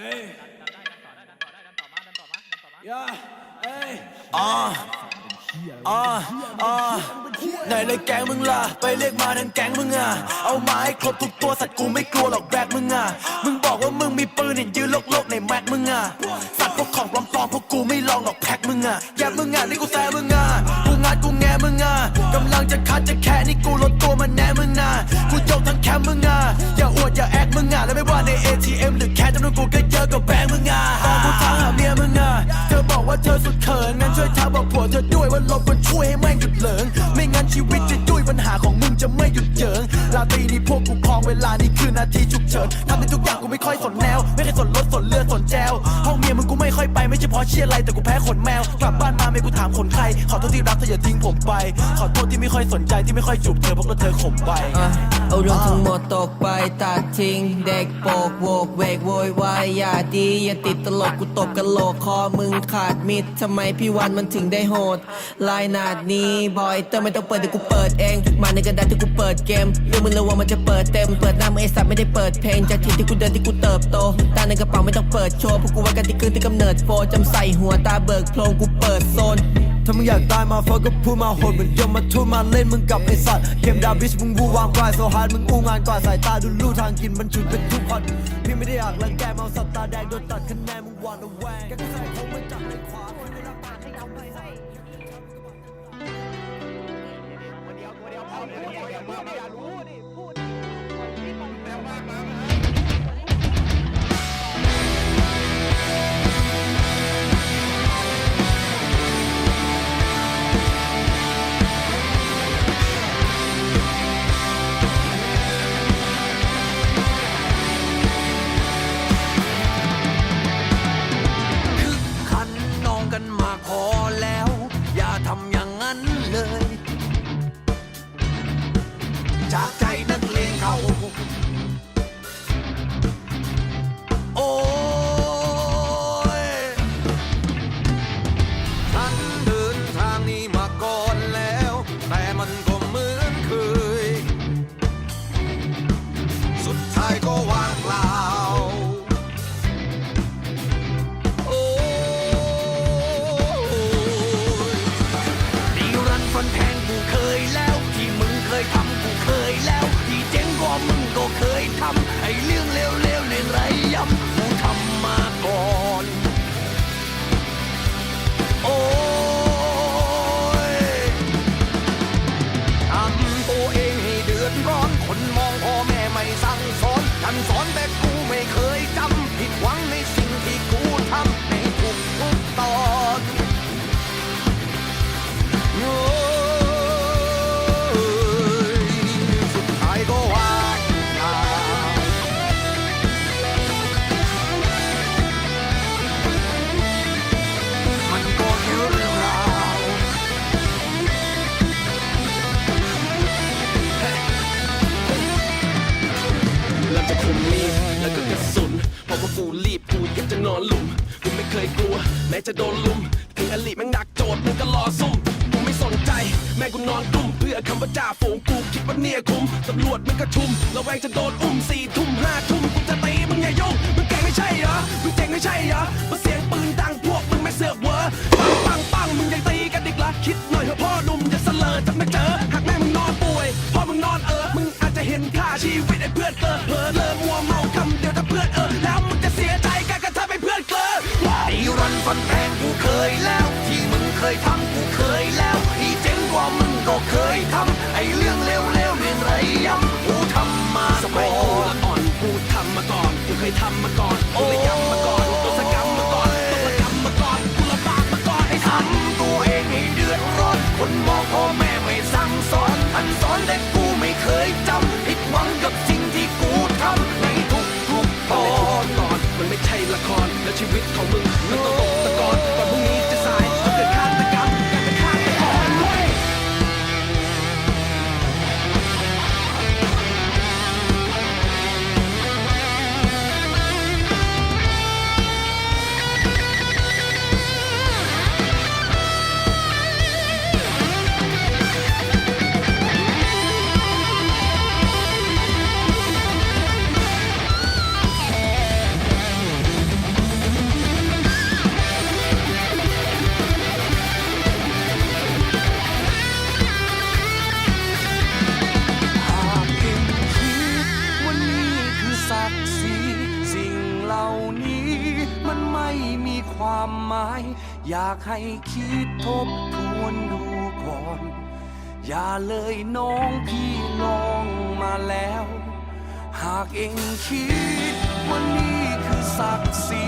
อ้ยดันได้ดันต่อได้ดันต่อได้ดันต่อมาดันต่อมาดันต่อมาย่าเอ้ยอ่าอ่าอ่าไหนเลยแก๊งมึงล่ะ ไปเรียกมาทั้งแก๊งมึงอะ เอามาให้ครบทุกตัวสัตว์กูไม่กลัวหรอกแบกมึงอะ มึงบอกว่ามึงมีปืนเห็นยืนโลกๆในแม็กมึงอะ สัตว์พวกของปลอมๆพวกกูไม่ลองหรอกแพ็กมึงอะแยบมึงอะนี่กูแซ่มึงอะ กูงัดกูแงมึงอะกำลังจะคัดจะแค่นี่กูลดตัวมาแน่มึงอะ กูยกทั้งแคมป์มึงอะ อย่าอวดอย่าแอคมึงอะ แล้วไม่ว่าใน ATM หรือแค่จำนวนกูก็เยอะกับแบงค์มึงอะตอนกูทางหาเมียมึงอะเธอบอกว่าเธอสุดเขินงั้นช่วยทักบอกผัวเธอด้วยว่าลบมันช่วยให้แม่งหยุดเหลิงไม่งั้นชีวิตจะยุ่ยปัญหาของมึงจะไม่หยุดเยิงราตรีนี้พวกกูครองเวลานี่คือนาทีฉุกเฉินทำในทุกอย่างกูไม่ค่อยสนแนว ใช่เพราะเชียร์อะไรแต่กูแพ้ขนแมว กลับบ้านมาไม่กูถามคนใคร ขอโทษที่รักเธออย่าทิ้งผมไป ขอโทษที่ไม่ค่อยสนใจที่ไม่ค่อยจูบเธอเพราะว่าเธอข่มไปอะเอาเรื่องทั้งหมดตกไปตัดทิ้ง เด็กโปกโวกเวกโวยวายอย่าดี อย่าติดตลกกูตบกันโหลกคอมึงขาดมิดทำไมพี่วันมันถึงได้โหดลายหนาดนี้บอยเตอร์ไม่ต้องเปิดเดี๋ยวกูเปิดเองมาในกระดาษที่กูเปิดเกมเรื่องมึงระวังมันจะเปิดเต็มเปิดหน้ามึงไอสัตว์ไม่ได้เปิดเพลงจากที่ที่กูเดินที่กูเติบโตตาในกระเป๋าไม่ต้องเปิดโชว์พวกกูว่ากันที่คืนที่กำเนิดโฟจำใส่หัวตาเบิกโพรงกูเปิดโซนถ้ามึงอยากตายมาเฟอก็พูดมาโหดเหมือนยมมาทุ่มมาเล่นมึงกับไอสัตว์เกมดาบิชมึงวูวางกวายโซฮาร์ดมึงอู้งานกว่าสายตาดูลู่ทางกินมันฉุนเป็นทุกคนพี่ไม่ได้อยากรังแกเมาสับตาแดงโดนตัดคะแนนมึงหวานระแวงแกก็ใส่ของมันจับในขวาคุณไม่รับปากให้ทำไม่ให้ตัวเดียวตัวเดียวพอเดี๋ยวเดี๋ยวเดี๋ยวไม่อยากรู้ดิ มมีดแล้วก็กระสุนเพราะว่ากูรีบกูอยากจะนอนหลุมกูไม่เคยกลัว แม้จะโดนลุมถึงอลิแม่งหนักโจทย์มึงก็รอซุ่มกูไม่สนใจ แม่กูนอนกลุ่มเพื่อคำว่าจ่าฝูงกูคิดว่าเนี่ยคุ้มตำรวจมันก็ชุมระแวงจะโดนอุ้มสี่ทุ่มห้าทุ่มกูจะตีมึงอย่ายุ่งมึงเก่งไม่ใช่เหรอมึงเจ๋งไม่ใช่เหรอมาเสียง ชีวิตไอ้เพื่อนเกิดเผลอเลอมัวเมาคำเดียวถ้าเพื่อนเออแล้วมึงจะเสียใจกันกันถ้าเป็นเพื่อนเกลอไอ้รันฟันแทงกูเคยแล้ว ที่มึงเคยทำกูเคยแล้วที่เจ๋งกว่ามึงก็เคยทำไอ้เรื่องเลวๆเรื่องไรย้ำกูทำมาสมัก่ยอกูนละอ่อนกูทำมาก่อนกูเคยทำมาก่อนโอ้ย วิตของมึง อยากให้คิดทบทวนดูก่อน อย่าเลยน้องพี่ลองมาแล้ว หากเองคิดว่านี่คือศักดิ์ศรี